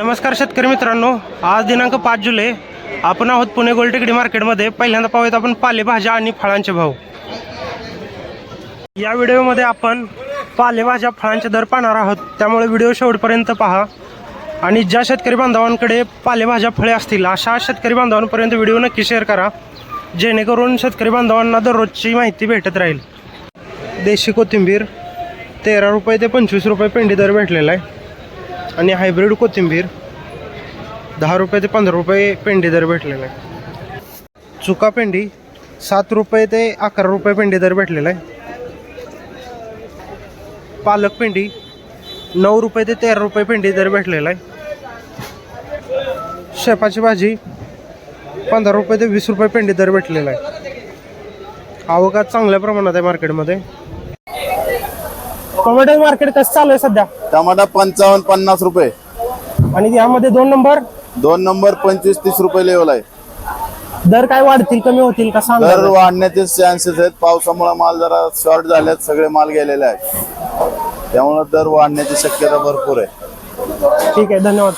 नमस्कार शेतकरी मित्रांनो आज दिनांक पाच जुलै. आपण आहोत पुणे गोलटेकडी मार्केटमध्ये. पहिल्यांदा पाहूयात आपण पालेभाज्या आणि फळांचे भाव. या व्हिडिओमध्ये आपण पालेभाज्या फळांचे दर पाहणार आहोत. त्यामुळे व्हिडिओ शेवटपर्यंत पहा. आणि ज्या शेतकरी बांधवांकडे पालेभाज्या फळे असतील अशा शेतकरी बांधवांपर्यंत व्हिडिओ नक्की शेअर करा. जेणेकरून शेतकरी बांधवांना दररोजची माहिती भेटत राहील. देशी कोथिंबीर तेरा रुपये ते पंचवीस रुपये पेंडी दर भेटलेला आहे. आणि हायब्रिड कोथिंबीर दहा रुपये ते पंधरा रुपये पेंडी दर भेटलेला. आहे चुका पेंडी सात रुपये ते अकरा रुपये पेंडी दर भेटलेला. आहे पालक पेंडी नऊ रुपये ते तेरा रुपये पेंडी दर भेटलेला. आहे शेपाची भाजी पंधरा रुपये ते वीस रुपये पेंडी दर भेटलेला. आहे आवकात चांगल्या प्रमाणात आहे मार्केटमध्ये टोमॅटो मार्केट कसं चालू आहे सध्या? टमाटा पंचावन्न पन्नास रुपये. आणि यामध्ये दोन नंबर दोन नंबर पंचवीस तीस रुपये लेवल आहे. दर काय वाढतील कमी होतील का सांगा दर वाढण्याचे चान्सेस आहेत. पावसामुळे माल जरा शॉर्ट झाल्यात सगळे माल गेलेले आहेत. त्यामुळे दर वाढण्याची शक्यता भरपूर आहे. ठीक आहे धन्यवाद.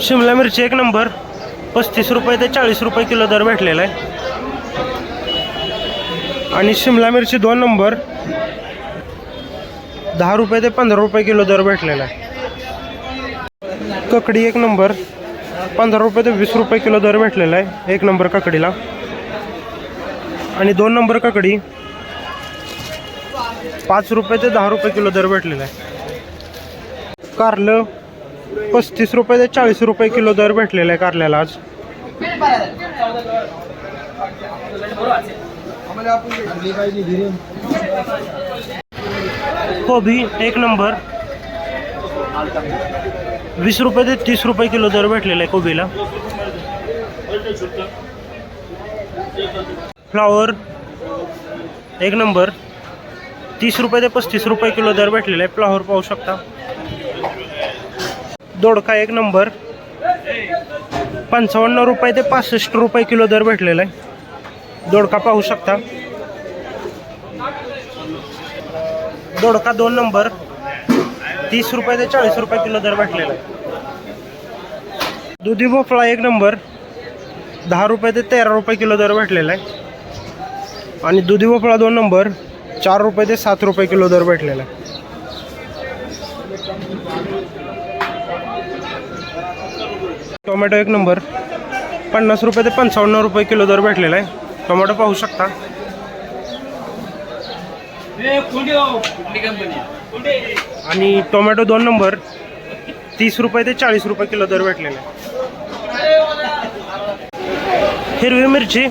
शिमला मिरची एक नंबर पस्तीस रुपये ते चाळीस रुपये किलो दर भेटलेला आहे. आणि शिमला मिरची दोन नंबर दहा रुपये ते पंधरा रुपये किलो दर भेटलेला आहे. ककडी एक नंबर. पंधरा रुपये ते वीस रुपये किलो दर भेटलेला आहे एक नंबर ककडीला. आणि दोन नंबर ककडी. पाच रुपये ते दहा रुपये किलो दर भेटलेला आहे. कारलं पस्तीस रुपये ते चाळीस रुपये किलो दर भेटलेला आहे कारल्याला आज. हो कोबी एक नंबर. वीस रुपये ते तीस रुपये किलो दर भेटलेला आहे कोबीला. फ्लावर एक नंबर. तीस रुपये ते पस्तीस रुपये किलो दर भेटलेला आहे. फ्लावर पाहू शकता. दोडका एक नंबर. पंचावन्न रुपये ते पासष्ट रुपये किलो दर भेटलेला आहे. दोडका पाहू शकता. दोडका दोन नंबर. तीस रुपये ते चाळीस रुपये किलो दर भेटलेला आहे. दुधी भोपळा एक नंबर. दहा रुपये ते तेरा रुपये किलो दर भेटलेला आहे. आणि दुधी भोपळा दोन नंबर. चार रुपये ते सात रुपये किलो दर भेटलेला आहे. टोमॅटो एक नंबर. पन्नास रुपये ते पंचावन्न रुपये किलो दर भेटलेला आहे. टोमॅटो पाहू शकता. आणि टोमॅटो दोन नंबर. तीस रुपये ते चाळीस रुपये किलो दर भेटलेला. आहे हिरवी मिरची.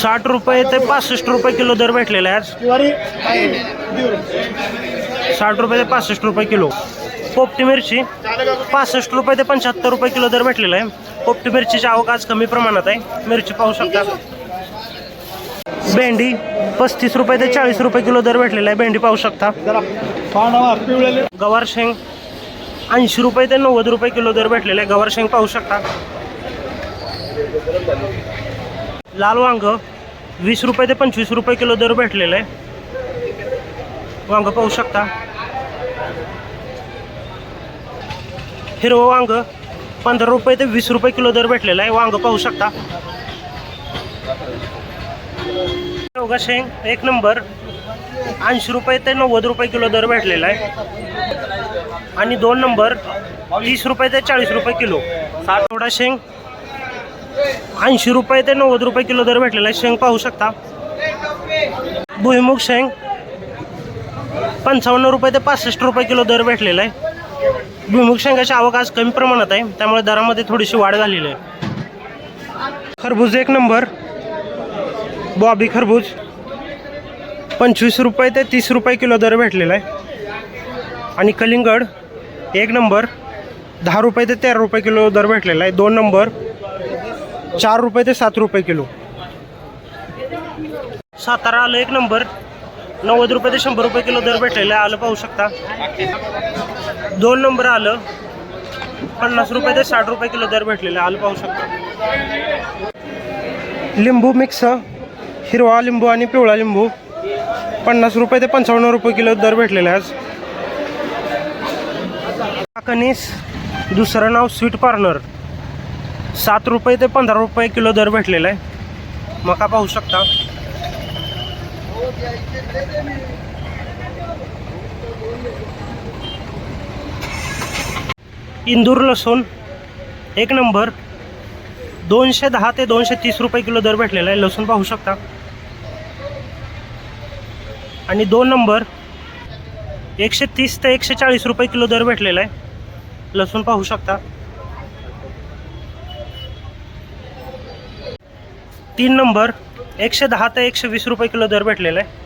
साठ रुपये ते पासष्ट रुपये किलो दर भेटलेला आहे आज साठ रुपये ते पासष्ट रुपये किलो. पोपटी मिरची. पासष्ट रुपये ते पंच्याहत्तर रुपये किलो दर भेटलेला. आहे पोपटी मिरचीची आवक आज कमी प्रमाणात आहे. मिरची पाहू शकता. भेंडी पस्तीस रुपये ते चाळीस रुपये किलो दर भेटलेला आहे. भेंडी पाहू शकता. गवार शेंग ऐंशी रुपये ते नव्वद रुपये किलो दर भेटलेला आहे. गवार शेंग पाहू शकता. लाल वांग वीस रुपये ते पंचवीस रुपये किलो दर भेटलेला आहे. वांग पाहू शकता. हिरवं वांग पंधरा रुपये ते वीस रुपये किलो दर भेटलेला आहे. वांग पाहू शकता. शेवगा शेंग एक नंबर. ऐंशी रुपये ते नव्वद रुपये किलो दर भेटलेला आहे. आणि दोन नंबर तीस रुपये ते चाळीस रुपये किलो. साठवडा शेंग ऐंशी रुपये ते नव्वद रुपये किलो दर भेटलेला आहे. शेंग पाहू शकता. भुईमुग शेंग पंचावन्न रुपये ते पासष्ट रुपये किलो दर भेटलेला आहे. भुईमुग शेंगाची आवक आज कमी प्रमाणात आहे. त्यामुळे दरामध्ये थोडीशी वाढ झालेली आहे. खरबूज एक नंबर. बॉबी खरबूज. पंचवीस रुपये ते तीस रुपये किलो दर भेटलेला आहे. आणि कलिंगड एक नंबर. दहा रुपये ते तेरा रुपये किलो दर भेटलेला आहे. दोन नंबर. चार रुपये ते सात रुपये किलो. सातारा आलं एक नंबर. नव्वद रुपये ते शंभर रुपये किलो दर भेटलेला आहे. आलं पाहू शकता. दोन नंबर आलं. पन्नास रुपये ते साठ रुपये किलो दर भेटलेला आहे. आलं पाहू शकता. लिंबू मिक्स हिरवा लिंबू आणि पिवळा लिंबू. पन्नास रुपये ते पंचावन्न रुपये किलो दर भेटलेला आज. काकणीस दुसरं नाव स्वीट पार्लर. सात रुपये ते पंधरा रुपये किलो दर भेटलेला आहे. मका पाहू शकता. इंदूर लसूण एक नंबर. दोनशे दहा ते दोनशे तीस रुपये किलो दर भेटलेला आहे. लसूण पाहू शकता. आणि दोन नंबर एकशे तीस ते एकशे चाळीस रुपये किलो दर भेटलेला आहे. लसूण पाहू शकता. तीन नंबर एकशे दहा ते एकशे वीस रुपये किलो दर भेटलेला आहे.